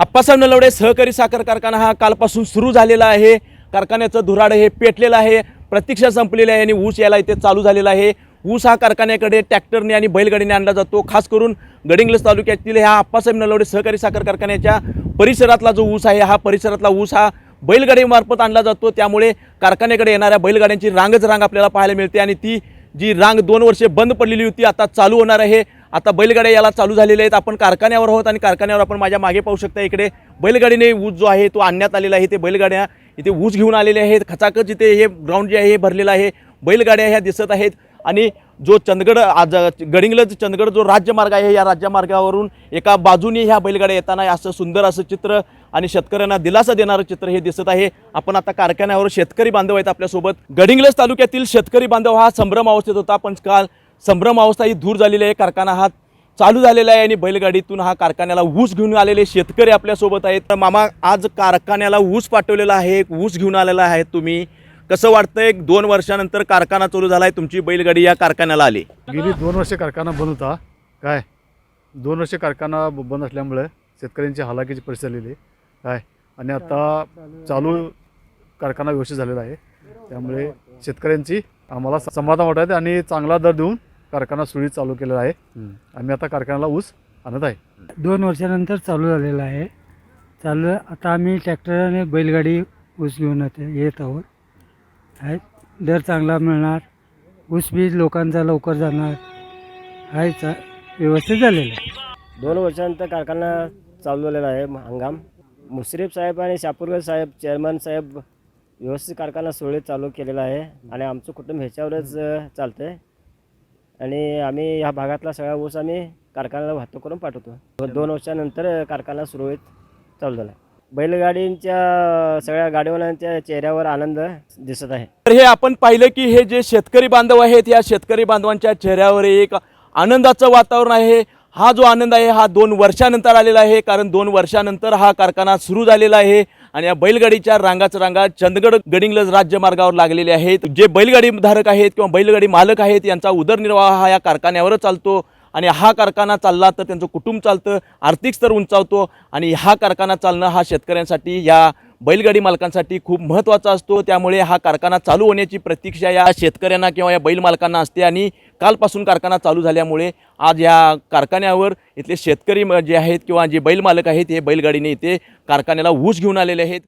आप्पासाहेब नलवडे सहकारी साखर कारखाना हा कालपासून सुरू झालेला आहे. कारखान्याचं धुराड हे पेटलेलं आहे. प्रतीक्षा संपलेली आहे आणि ऊस यायला इथे चालू झालेला आहे. ऊस हा कारखान्याकडे ट्रॅक्टरने आणि बैलगाडीने आणला जातो. खास करून गडिंग्लज तालुक्यातील ह्या आप्पासाहेब नलवडे सहकारी साखर कारखान्याच्या परिसरातला जो ऊस आहे हा परिसरातला ऊस हा बैलगाडीमार्फत आणला जातो. त्यामुळे कारखान्याकडे येणाऱ्या बैलगाड्यांची रांगच रांग आपल्याला पाहायला मिळते आणि ती जी रांग दोन वर्षे बंद पडलेली होती आता चालू होणार आहे. आता बैलगाड्या याला चालू झालेल्या आहेत. आपण कारखान्यावर आहोत आणि कारखान्यावर आपण माझ्या मागे पाहू शकता इकडे बैलगाडीने ऊस जो आहे तो आणण्यात आलेला आहे. ते बैलगाड्या इथे ऊस घेऊन आलेले आहेत. खचाखच इथे हे ग्राउंड जे आहे हे भरलेलं आहे. बैलगाड्या ह्या दिसत आहेत आणि जो चंदगड आज गडिंगलज चंदगड जो राज्यमार्ग आहे या राज्यमार्गावरून एका बाजूने ह्या बैलगाड्या येताना असं सुंदर असं चित्र आणि शेतकऱ्यांना दिलासा देणारं चित्र हे दिसत आहे. आपण आता कारखान्यावर शेतकरी बांधव आहेत आपल्यासोबत. गडिंगलज तालुक्यातील शेतकरी बांधव हा संभ्रम अवस्थेत होता. पण काल संभ्रम अवस्था ही दूर झालेली आहे. कारखाना हा चालू झालेला आहे आणि बैलगाडीतून हा कारखान्याला ऊस घेऊन आलेले शेतकरी आपल्यासोबत आहेत. तर मामा आज कारखान्याला ऊस पाठवलेला आहे. एक ऊस घेऊन आलेला आहे तुम्ही. कसं वाटतं एक दोन वर्षानंतर कारखाना चालू झाला आहे. तुमची बैलगाडी या कारखान्याला आली. गेली दोन वर्षे कारखाना बंद होता. काय? दोन वर्षे कारखाना ब- बंद असल्यामुळे शेतकऱ्यांची हालाकीची परिस्थिती आलेली आहे. काय? आणि आता चालू कारखाना व्यवस्थित झालेला आहे. त्यामुळे शेतकऱ्यांची आम्हाला समाधान वाटत आहे आणि चांगला दर देऊन कारखाना सुरळीत चालू केलेला आहे. आम्ही आता कारखान्याला ऊस आणत आहे. दोन वर्षानंतर चालू झालेलं आहे. चालू आता आम्ही ट्रॅक्टरने बैलगाडी ऊस घेऊन येते येत आहोत. आहे. दर चांगला मिळणार. ऊस बी लोकांचा लवकर जाणार. आहे चा व्यवस्थित झालेलं आहे. दोन वर्षानंतर कारखाना चालू झालेला आहे हंगाम. मुश्रीफ साहेब आणि शापूरकर साहेब चेअरमन साहेब व्यवस्थित कारखाना सुरळीत चालू केलेला आहे. आणि आमचं कुटुंब ह्याच्यावरच चालतं आहे आणि आम्ही ह्या भागातला सगळा ऊस आम्ही कारखान्याला वाहतूक करून पाठवतो. दोन वर्षानंतर कारखाना सुरळीत चालू झाला. बैलगाडींच्या सगळ्या गाडीवाल्यांच्या चेहऱ्यावर आनंद दिसत आहे. तर हे आपण पाहिलं की हे जे शेतकरी बांधव आहेत या शेतकरी बांधवांच्या चेहऱ्यावर एक आनंदाचं वातावरण आहे. हा जो आनंद आहे हा दोन वर्षानंतर आलेला आहे कारण दोन वर्षानंतर हा कारखाना सुरू झालेला आहे. आणि या बैलगाडीच्या रांगाच रांगा चंदगड गडिंग्लज राज्यमार्गावर लागलेले आहेत. जे बैलगाडी धारक आहेत किंवा बैलगाडी मालक आहेत यांचा उदरनिर्वाह हा या कारखान्यावरच चालतो. आणि हा कारखाना चालला तर त्यांचं कुटुंब चालतं आर्थिक स्तर उंचावतो. आणि हा कारखाना चालणं हा शेतकऱ्यांसाठी या बैलगाडी मालकांसाठी खूप महत्त्वाचा असतो. त्यामुळे हा कारखाना चालू होण्याची प्रतीक्षा या शेतकऱ्यांना किंवा या बैल मालकांना असते आणि कालपासून कारखाना चालू झाल्यामुळे आज या कारखान्यावर इथले शेतकरी जे आहेत किंवा जे बैल मालक आहेत हे बैलगाडीने इथे कारखान्याला ऊस घेऊन आलेले आहेत.